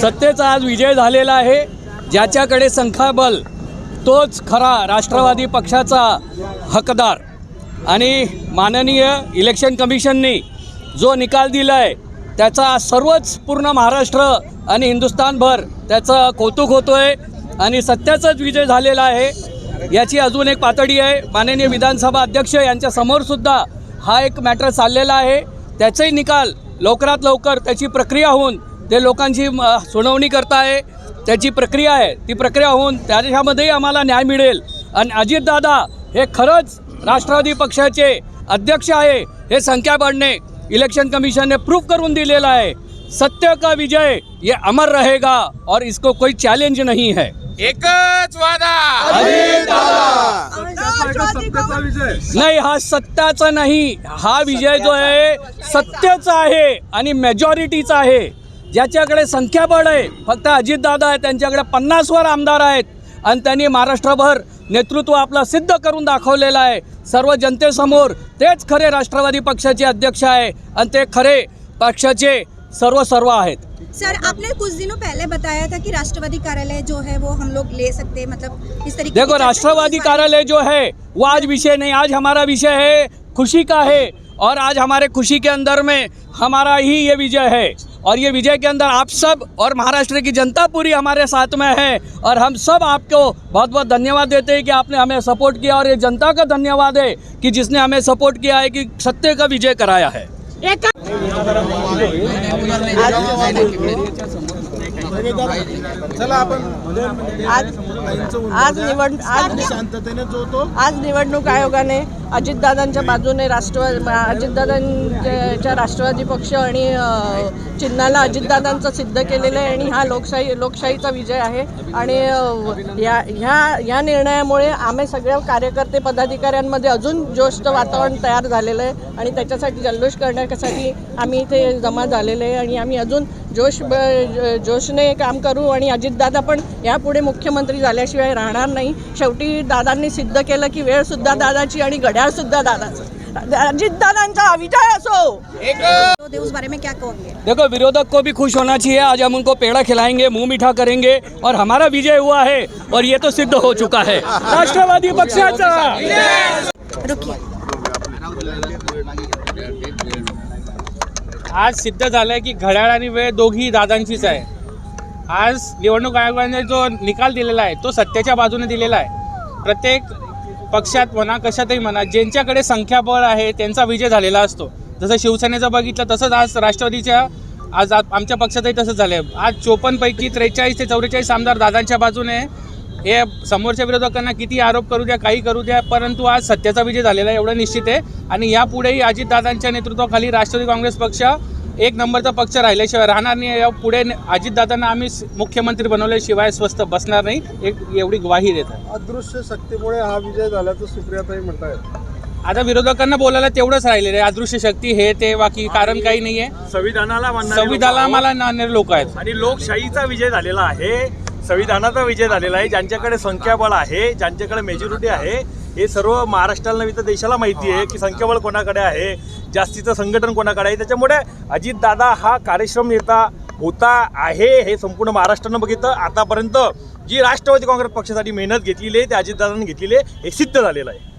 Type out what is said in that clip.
सत्तेचा आज विजय झालेला आहे. ज्याच्याकडे संख्याबल तोच खरा राष्ट्रवादी पक्षाचा हकदार. आणि माननीय इलेक्शन कमिशननी जो निकाल दिला आहे त्याचा सर्वच पूर्ण महाराष्ट्र आणि हिंदुस्थानभर त्याचं कौतुक होतो आहे आणि सत्याचाच विजय झालेला आहे. याची अजून एक पातळी आहे. माननीय विधानसभा अध्यक्ष यांच्यासमोरसुद्धा हा एक मॅटर चाललेला आहे. त्याचाही निकाल लवकरात लवकर त्याची प्रक्रिया होऊन ते लोकांची म, सुनावणी करताय. त्याची प्रक्रिया आहे. ती प्रक्रिया होऊन त्याच्यामध्येही आम्हाला न्याय मिळेल. आणि अजितदादा हे खरंच राष्ट्रवादी पक्षाचे अध्यक्ष आहे हे संख्याबळने इलेक्शन कमिशनने प्रूफ करून दिलेला आहे. सत्य का विजय ये अमर रहेगा और इसको कोई चैलेंज नहीं है. एकच वादा. नाही हा सत्याचा नाही. हा विजय जो आहे सत्याचा आहे आणि मेजॉरिटीचा आहे. ज्याच्याकडे संख्याबळ आहे फक्त अजितदादा आहे त्यांच्याकडे पन्नासवर आमदार आहेत. आणि त्यांनी महाराष्ट्रभर नेतृत्व आपलं सिद्ध करून दाखवलेलं आहे. सर्व जनतेसमोर तेच खरे राष्ट्रवादी पक्षाचे अध्यक्ष आहे आणि ते खरे पक्षाचे सर्व सर्व आहेत. सर आपने कुछ दिनों पहले बताया था कि राष्ट्रवादी कार्यालय जो है वो हम लोग ले सकते हैं मतलब इस तरीके देखो राष्ट्रवादी कार्यालय जो है वो आज विषय नहीं आज हमारा विषय है खुशी का है और आज हमारे खुशी के अंदर में हमारा ही ये विजय है। और ये विजय के अंदर आप सब और महाराष्ट्र की जनता पूरी हमारे साथ में है और हम सब आपको बहुत बहुत धन्यवाद देते हैं कि आपने हमें सपोर्ट किया और ये जनता का धन्यवाद है कि जिसने हमें सपोर्ट किया है कि सत्य का विजय कराया है। चला आपण. आज आज निवड आज शांततेने जो तो. आज निवडणूक आयोगाने अजितदादांच्या बाजूने राष्ट्रवाद अजितदादांच्या राष्ट्रवादी पक्ष आणि चिन्हाला अजितदादांचं सिद्ध केलेलं आहे आणि हा लोकशाही लोकशाहीचा विजय आहे. आणि ह्या या ह्या ह्या निर्णयामुळे आम्ही सगळ्या कार्यकर्ते पदाधिकाऱ्यांमध्ये अजून जोशचं वातावरण तयार झालेलं आहे आणि त्याच्यासाठी जल्लोष करण्यासाठी आम्ही इथे जमा झालेले आहे आणि आम्ही अजून जोश ब- जोशने काम करू आणि अजितदादा पण यापुढे मुख्यमंत्री झाल्याशिवाय राहणार नाही. शेवटी दादांनी सिद्ध केलं की वेळसुद्धा दादाची आणि घड्याळ सुद्धा दादाचं अजितदादांचा विजय असो. तो दे उस बारे में क्या कहोगे? देखो विरोधक को भी खुश होना चाहिए। आज हम उनको पेड़ा खिलाएंगे मुंह मीठा करेंगे और हमारा विजय हुआ है और ये तो सिद्ध हो चुका है। राष्ट्रवादी पक्षाचा। आज सिद्ध झालंय की घड्याळ आणि वेळ दोघी दादांचीच आहे. आज निवडणूक आयोगाने जो निकाल दिलेला आहे तो सत्याच्या बाजूने दिलेला आहे. प्रत्येक पक्षात म्हणा कशातही म्हणा ज्यांच्याकडे संख्याबळ आहे त्यांचा विजय झालेला असतो. जसं शिवसेनेचं बघितलं तसंच आज राष्ट्रवादीच्या आज आमच्या पक्षातही तसंच झालं आहे आज चोपन्नपैकी त्रेचाळीस ते चौवेचाळीस आमदार दादांच्या बाजूने हे समोरच्या विरोधकांना किती आरोप करू द्या काही करू द्या परंतु आज सत्याचा विजय झालेला आहे एवढं निश्चित आहे. आणि यापुढेही अजितदादांच्या नेतृत्वाखाली राष्ट्रवादी काँग्रेस पक्ष एक नंबरचा पक्ष राहिल्याशिवाय राहणार नाही. या पुढे अजितदादांना आम्ही मुख्यमंत्री बनवल्याशिवाय स्वस्त बसणार नाही. एक एवढी ग्वाही देत आहे. अदृश्य शक्तीमुळे हा विजय झाल्याचं सुप्रियाताई म्हणतायत. आता विरोधकांना बोलायला तेवढंच राहिलेलं आहे. अदृश्य शक्ती हे ते बाकी कारण काही नाही आहे. संविधानाला संविधानाला मला मानणारे लोक आहोत. आणि लोकशाहीचा विजय झालेला आहे. संविधानाचा विजय झालेला आहे. ज्यांच्याकडे संख्याबळ आहे ज्यांच्याकडे मेजॉरिटी आहे हे सर्व महाराष्ट्राला नव्हे तर देशाला माहिती आहे की संख्याबळ कोणाकडे आहे जास्तीचं संघटन कोणाकडे आहे. त्याच्यामुळे अजितदादा हा कार्यक्षम नेता होता आहे हे संपूर्ण महाराष्ट्रानं बघितलं. आतापर्यंत जी राष्ट्रवादी काँग्रेस पक्षासाठी मेहनत घेतलेली आहे ते अजितदादांनी घेतलेली आहे हे सिद्ध झालेलं आहे.